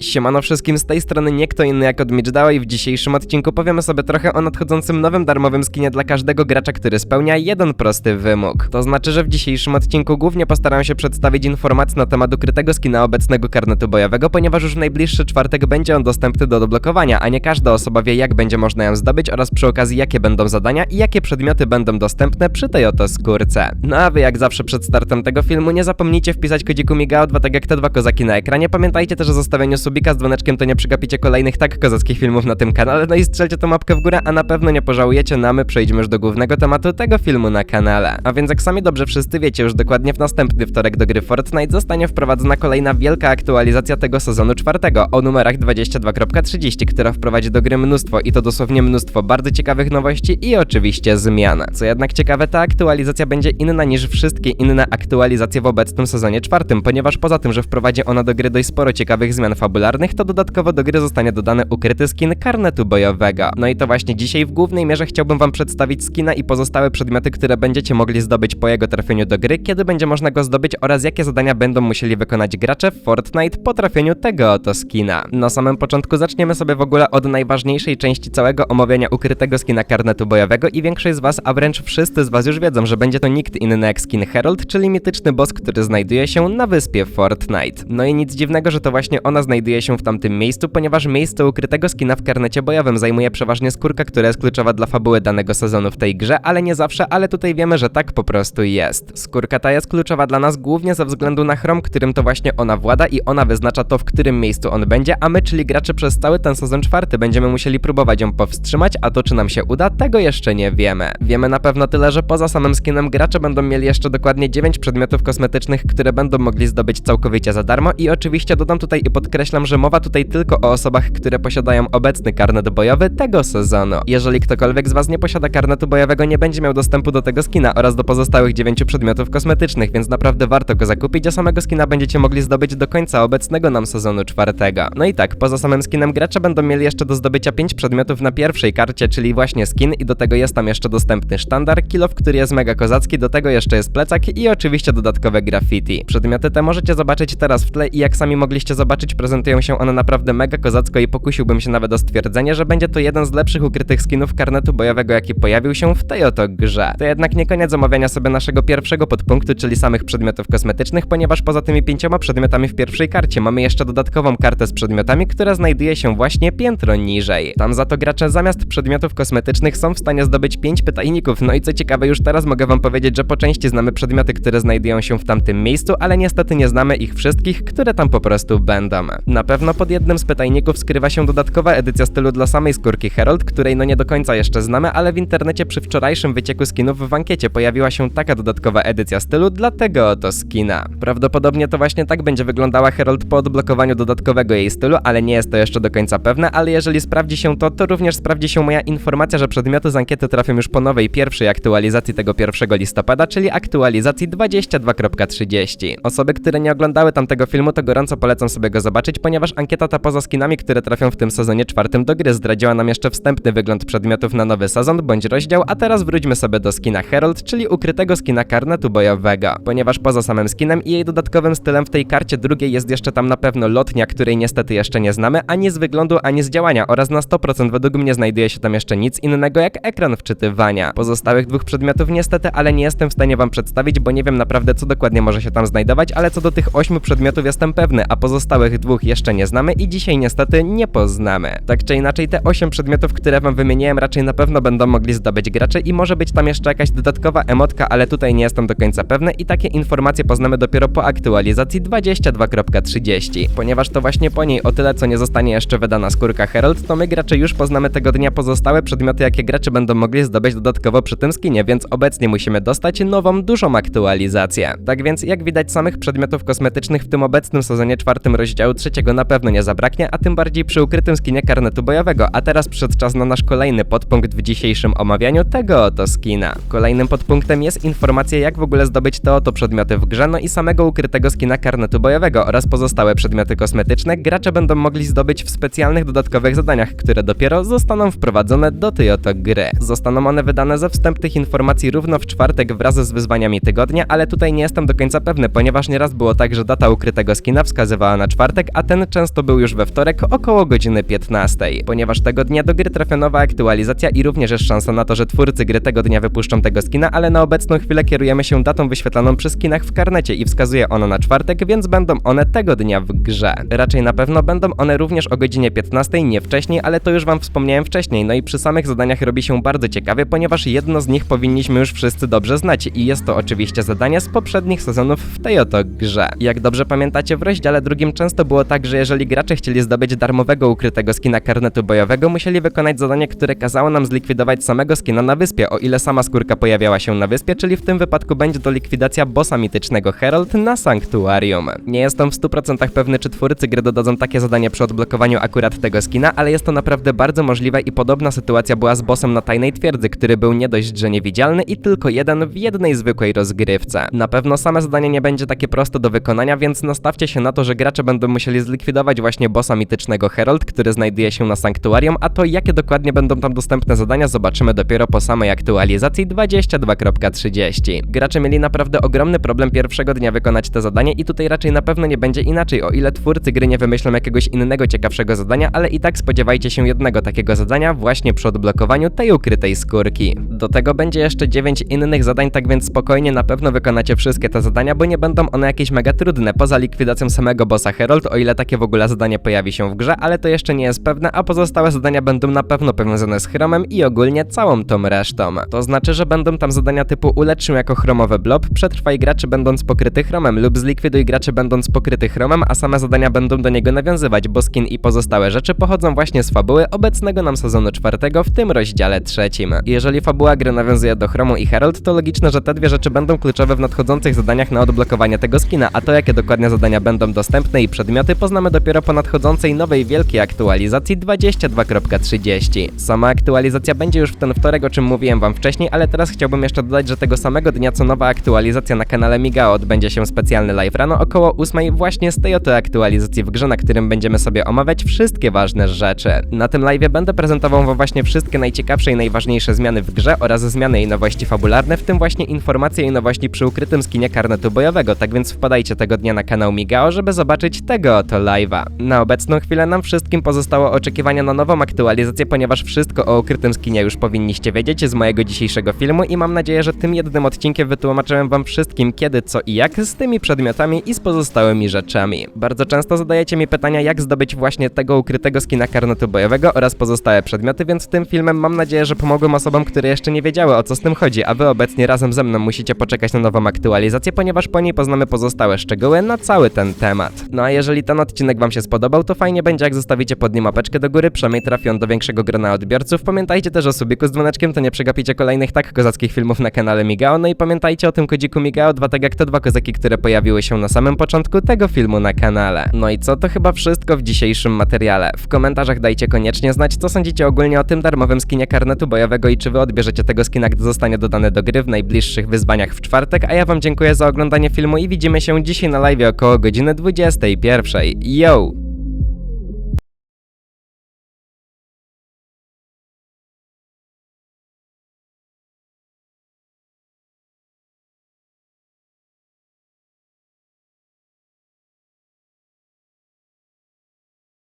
Siemano wszystkim, z tej strony nie kto inny jak Odmiczdała i w dzisiejszym odcinku powiemy sobie trochę o nadchodzącym nowym darmowym skinie dla każdego gracza, który spełnia jeden prosty wymóg. To znaczy, że w dzisiejszym odcinku głównie postaram się przedstawić informacje na temat ukrytego skina obecnego karnetu bojowego, ponieważ już w najbliższy czwartek będzie on dostępny do odblokowania, a nie każda osoba wie jak będzie można ją zdobyć oraz przy okazji jakie będą zadania i jakie przedmioty będą dostępne przy tej oto skórce. No a wy jak zawsze przed startem tego filmu nie zapomnijcie wpisać kodziku MIGAO2 tak jak te dwa kozaki na ekranie. Pamiętajcie też o zostawieniu subika z dzwoneczkiem, to nie przegapicie kolejnych tak kozackich filmów na tym kanale. No i strzelcie tą łapkę w górę, a na pewno nie pożałujecie, no a my przejdźmy już do głównego tematu tego filmu na kanale. A więc jak sami dobrze wszyscy wiecie, już dokładnie w następny wtorek do gry Fortnite zostanie wprowadzona kolejna wielka aktualizacja tego sezonu czwartego o numerach 22.30, która wprowadzi do gry mnóstwo i to dosłownie mnóstwo bardzo ciekawych nowości i oczywiście zmian. Co jednak ciekawe, ta aktualizacja będzie inna niż wszystkie inne aktualizacje w obecnym sezonie czwartym, ponieważ poza tym, że wprowadzi ona do gry dość sporo ciekawych zmian fabularnych, to dodatkowo do gry zostanie dodany ukryty skin karnetu bojowego. No i to właśnie dzisiaj w głównej mierze chciałbym wam przedstawić skina i pozostałe przedmioty, które będziecie mogli zdobyć po jego trafieniu do gry, kiedy będzie można go zdobyć oraz jakie zadania będą musieli wykonać gracze w Fortnite po trafieniu tego oto skina. Na samym początku zaczniemy sobie w ogóle od najważniejszej części całego omawiania ukrytego skina karnetu bojowego i większość z was, a wręcz wszyscy z was już wiedzą, że będzie to nikt inny jak skin Herald, czyli mityczny boss, który znajduje się na wyspie Fortnite. No i nic dziwnego, że to właśnie ona znajduje się w tamtym miejscu, ponieważ miejsce ukrytego skina w karnecie bojowym zajmuje przeważnie skórka, która jest kluczowa dla fabuły danego sezonu w tej grze, ale nie zawsze, ale tutaj wiemy, że tak po prostu jest. Skórka ta jest kluczowa dla nas głównie ze względu na chrom, którym to właśnie ona włada i ona wyznacza to, w którym miejscu on będzie, a my, czyli gracze przez cały ten sezon czwarty, będziemy musieli próbować ją powstrzymać, a to czy nam się uda, tego jeszcze nie wiemy. Wiemy na pewno tyle, że poza samym skinem gracze będą mieli jeszcze dokładnie 9 przedmiotów kosmetycznych, które będą mogli zdobyć całkowicie za darmo i oczywiście dodam tutaj i podkreślam, że mowa tutaj tylko o osobach, które posiadają obecny karnet bojowy tego sezonu. Jeżeli ktokolwiek z Was nie posiada karnetu bojowego, nie będzie miał dostępu do tego skina oraz do pozostałych 9 przedmiotów kosmetycznych, więc naprawdę warto go zakupić, a samego skina będziecie mogli zdobyć do końca obecnego nam sezonu czwartego. No i tak, poza samym skinem gracze będą mieli jeszcze do zdobycia 5 przedmiotów na pierwszej karcie, czyli właśnie skin i do tego jest tam jeszcze dostępny sztandar, kilof, który jest mega kozacki, do tego jeszcze jest plecak i oczywiście dodatkowe graffiti. Przedmioty te możecie zobaczyć teraz w tle i jak sami mogliście zobaczyć, prezentują się one naprawdę mega kozacko i pokusiłbym się nawet o stwierdzenie, że będzie to jeden z lepszych ukrytych skinów karnetu bojowego, jaki pojawił się w tej oto grze. To jednak nie koniec omawiania sobie naszego pierwszego podpunktu, czyli samych przedmiotów kosmetycznych, ponieważ poza tymi pięcioma przedmiotami w pierwszej karcie mamy jeszcze dodatkową kartę z przedmiotami, która znajduje się właśnie piętro niżej. Tam za to gracze zamiast przedmiotów kosmetycznych są w stanie zdobyć 5 pytajników, no i co ciekawe, już teraz mogę wam powiedzieć, że po części znamy przedmioty, które znajdują się w tamtym miejscu, ale niestety nie znamy ich wszystkich, które tam po prostu będą. Na pewno pod jednym z pytajników skrywa się dodatkowa edycja stylu dla samej skórki Herald, której no nie do końca jeszcze znamy, ale w internecie przy wczorajszym wycieku skinów w ankiecie pojawiła się taka dodatkowa edycja stylu dla tego oto skina. Prawdopodobnie to właśnie tak będzie wyglądała Herald po odblokowaniu dodatkowego jej stylu, ale nie jest to jeszcze do końca pewne, ale jeżeli sprawdzi się to, to również sprawdzi się moja informacja, że przedmioty z ankiety trafią już po nowej pierwszej aktualizacji tego 1 listopada, czyli aktualizacji 22.30. Osoby, które nie oglądały tamtego filmu, to gorąco polecam sobie go zobaczyć, ponieważ ankieta ta poza skinami, które trafią w tym sezonie czwartym do gry, zdradziła nam jeszcze wstępny wygląd przedmiotów na nowy sezon bądź rozdział, a teraz wróćmy sobie do skina Herald, czyli ukrytego skina karnetu bojowego. Ponieważ poza samym skinem i jej dodatkowym stylem w tej karcie drugiej jest jeszcze tam na pewno lotnia, której niestety jeszcze nie znamy, ani z wyglądu, ani z działania oraz na 100% według mnie znajduje się tam jeszcze nic innego jak ekran wczytywania. Pozostałych dwóch przedmiotów niestety, ale nie jestem w stanie wam przedstawić, bo nie wiem naprawdę co dokładnie może się tam znajdować, ale co do tych ośmiu przedmiotów jestem pewny, a pozostałych dwóch jeszcze nie znamy i dzisiaj niestety nie poznamy. Tak czy inaczej te 8 przedmiotów, które wam wymieniłem raczej na pewno będą mogli zdobyć gracze i może być tam jeszcze jakaś dodatkowa emotka, ale tutaj nie jestem do końca pewny i takie informacje poznamy dopiero po aktualizacji 22.30. Ponieważ to właśnie po niej o tyle co nie zostanie jeszcze wydana skórka Herald, to my gracze już poznamy tego dnia pozostałe przedmioty, jakie gracze będą mogli zdobyć dodatkowo przy tym skinie, więc obecnie musimy dostać nową, dużą aktualizację. Tak więc jak widać samych przedmiotów kosmetycznych w tym obecnym sezonie czwartym rozdziału trzeciego na pewno nie zabraknie, a tym bardziej przy ukrytym skinie karnetu bojowego, a teraz przyszedł czas na nasz kolejny podpunkt w dzisiejszym omawianiu tego oto skina. Kolejnym podpunktem jest informacja jak w ogóle zdobyć te oto przedmioty w grze, no i samego ukrytego skina karnetu bojowego oraz pozostałe przedmioty kosmetyczne gracze będą mogli zdobyć w specjalnych dodatkowych zadaniach, które dopiero zostaną wprowadzone do tej oto gry. Zostaną one wydane ze wstępnych informacji równo w czwartek wraz z wyzwaniami tygodnia, ale tutaj nie jestem do końca pewny, ponieważ nieraz było tak, że data ukrytego skina wskazywała na czwartek, a ten często był już we wtorek około godziny 15. Ponieważ tego dnia do gry trafia nowa aktualizacja i również jest szansa na to, że twórcy gry tego dnia wypuszczą tego skina, ale na obecną chwilę kierujemy się datą wyświetlaną przy skinach w karnecie i wskazuje ona na czwartek, więc będą one tego dnia w grze. Raczej na pewno będą one również o godzinie 15, nie wcześniej, ale to już wam wspomniałem wcześniej. No i przy samych zadaniach robi się bardzo ciekawie, ponieważ jedno z nich powinniśmy już wszyscy dobrze znać i jest to oczywiście zadanie z poprzednich sezonów w tej oto grze. Jak dobrze pamiętacie, w rozdziale drugim często było tak, że jeżeli gracze chcieli zdobyć darmowego ukrytego skina karnetu bojowego, musieli wykonać zadanie, które kazało nam zlikwidować samego skina na wyspie, o ile sama skórka pojawiała się na wyspie, czyli w tym wypadku będzie to likwidacja bossa mitycznego Herald na Sanktuarium. Nie jestem w 100% pewny, czy twórcy gry dodadzą takie zadanie przy odblokowaniu akurat tego skina, ale jest to naprawdę bardzo możliwe i podobna sytuacja była z bossem na tajnej twierdzy, który był nie dość, że niewidzialny i tylko jeden w jednej zwykłej rozgrywce. Na pewno same zadanie nie będzie takie proste do wykonania, więc nastawcie się na to, że gracze będą musieli zlikwidować właśnie bossa mitycznego Herald, który znajduje się na Sanktuarium, a to jakie dokładnie będą tam dostępne zadania zobaczymy dopiero po samej aktualizacji 22.30. Gracze mieli naprawdę ogromny problem pierwszego dnia wykonać te zadanie i tutaj raczej na pewno nie będzie inaczej, o ile twórcy gry nie wymyślą jakiegoś innego ciekawszego zadania, ale i tak spodziewajcie się jednego takiego zadania właśnie przy odblokowaniu tej ukrytej skórki. Do tego będzie jeszcze 9 innych zadań, tak więc spokojnie na pewno wykonacie wszystkie te zadania, bo nie będą one jakieś mega trudne, poza likwidacją samego bossa Herald, o ile takie w ogóle zadanie pojawi się w grze, ale to jeszcze nie jest pewne, a pozostałe zadania będą na pewno powiązane z chromem i ogólnie całą tą resztą. To znaczy, że będą tam zadania typu ulecz się jako chromowy blob, przetrwaj graczy będąc pokryty chromem lub zlikwiduj graczy będąc pokryty chromem, a same zadania będą do niego nawiązywać, bo skin i pozostałe rzeczy pochodzą właśnie z fabuły obecnego nam sezonu czwartego, w tym rozdziale trzecim. Jeżeli fabuła gry nawiązuje do chromu i Herald, to logiczne, że te dwie rzeczy będą kluczowe w nadchodzących zadaniach na odblokowanie tego skina, a to jakie dokładnie zadania będą dostępne i przedmioty poznamy dopiero po nadchodzącej nowej wielkiej aktualizacji 22.30. Sama aktualizacja będzie już w ten wtorek, o czym mówiłem wam wcześniej, ale teraz chciałbym jeszcze dodać, że tego samego dnia co nowa aktualizacja na kanale Migao odbędzie się specjalny live rano około 8 właśnie z tej oto aktualizacji w grze, na którym będziemy sobie omawiać wszystkie ważne rzeczy. Na tym live będę prezentował wam właśnie wszystkie najciekawsze i najważniejsze zmiany w grze oraz zmiany i nowości fabularne, w tym właśnie informacje i nowości przy ukrytym skinie karnetu bojowego, tak więc wpadajcie tego dnia na kanał Migao, żeby zobaczyć tego oto live'a. Na obecną chwilę nam wszystkim pozostało oczekiwania na nową aktualizację, ponieważ wszystko o ukrytym skinie już powinniście wiedzieć z mojego dzisiejszego filmu i mam nadzieję, że tym jednym odcinkiem wytłumaczyłem wam wszystkim kiedy, co i jak z tymi przedmiotami i z pozostałymi rzeczami. Bardzo często zadajecie mi pytania, jak zdobyć właśnie tego ukrytego skina karnetu bojowego oraz pozostałe przedmioty, więc tym filmem mam nadzieję, że pomogłem osobom, które jeszcze nie wiedziały o co z tym chodzi, a wy obecnie razem ze mną musicie poczekać na nową aktualizację, ponieważ po niej poznamy pozostałe szczegóły na cały ten temat. No a jeżeli ten odcinek wam się spodobał, to fajnie będzie jak zostawicie pod nim łapeczkę do góry, przynajmniej trafi on do większego grona odbiorców. Pamiętajcie też o subiku z dzwoneczkiem, to nie przegapicie kolejnych tak kozackich filmów na kanale Migao, no i pamiętajcie o tym kodziku Migao, dwa tak jak te dwa kozaki, które pojawiły się na samym początku tego filmu na kanale. No i co, to chyba wszystko w dzisiejszym materiale. W komentarzach dajcie koniecznie znać, co sądzicie ogólnie o tym darmowym skinie karnetu bojowego i czy wy odbierzecie tego skina, gdy zostanie dodany do gry w najbliższych wyzwaniach w czwartek, a ja wam dziękuję za oglądanie filmu i widzimy się dzisiaj na live około godziny 21. yo.